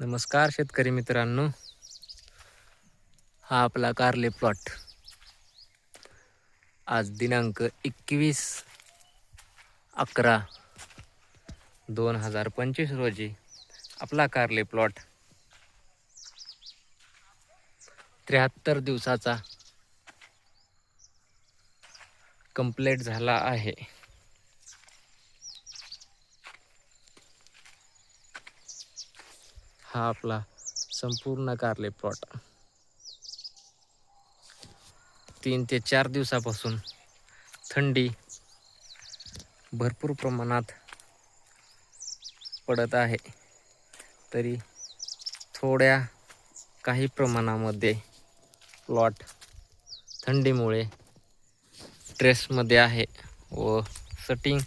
नमस्कार शेतकरी मित्रांनो. हा आपला कारले प्लॉट आज दिनांक एकवीस अकरा दोन हजार पंचवीस रोजी आपला कारले प्लॉट त्र्याहत्तर दिवसाचा कंप्लीट झाला आहे. हा आपला संपूर्ण कारले प्लॉट तीन ते चार दिवसापासून थंडी भरपूर प्रमाणात पडत आहे. तरी थोड्या काही प्रमाणामध्ये प्लॉट थंडीमुळे स्ट्रेसमध्ये आहे व सटिंग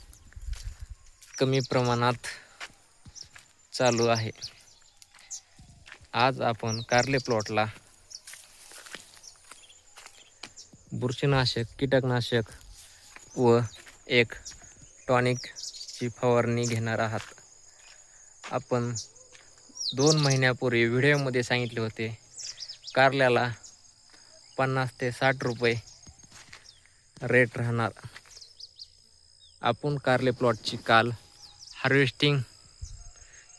कमी प्रमाणात चालू आहे. आज आपण कारले प्लॉटला बुरशीनाशक कीटकनाशक व एक टॉनिकची फवारणी घेणार आहात. आपण दोन महिन्यापूर्वी व्हिडिओमध्ये सांगितले होते कारल्याला पन्नास ते साठ रुपये रेट राहणार. आपण कारले प्लॉटची काल हार्वेस्टिंग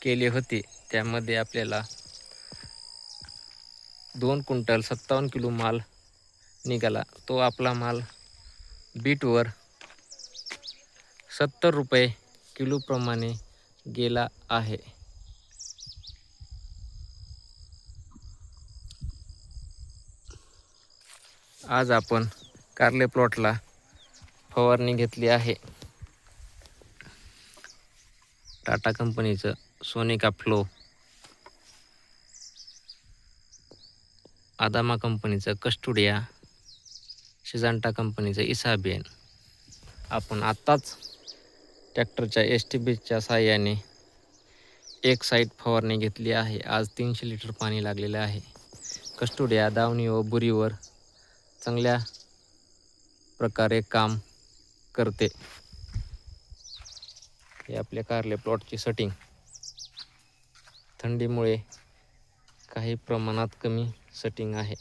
केली होती त्यामध्ये आपल्याला दोन क्विंटल सत्तावन्न किलो माल निघाला. तो आपला माल बीटवर सत्तर रुपये किलोप्रमाणे गेला आहे. आज आपण कारले प्लॉटला फवारणी घेतली आहे. टाटा कंपनीचं सोनिका फ्लो आदामा कंपनीचं कस्टुडिया शिजांटा कंपनीचं इसाबियन. आपण आत्ताच ट्रॅक्टरच्या एस टी बीच्या साह्याने एक साईड फवारणी घेतली आहे. आज तीनशे लिटर पाणी लागलेलं आहे. कस्टुडिया दावणी व बुरीवर चांगल्या प्रकारे काम करते. हे आपल्या कारले प्लॉटची सटिंग थंडीमुळे काही प्रमाणात कमी सेटिंग आहे.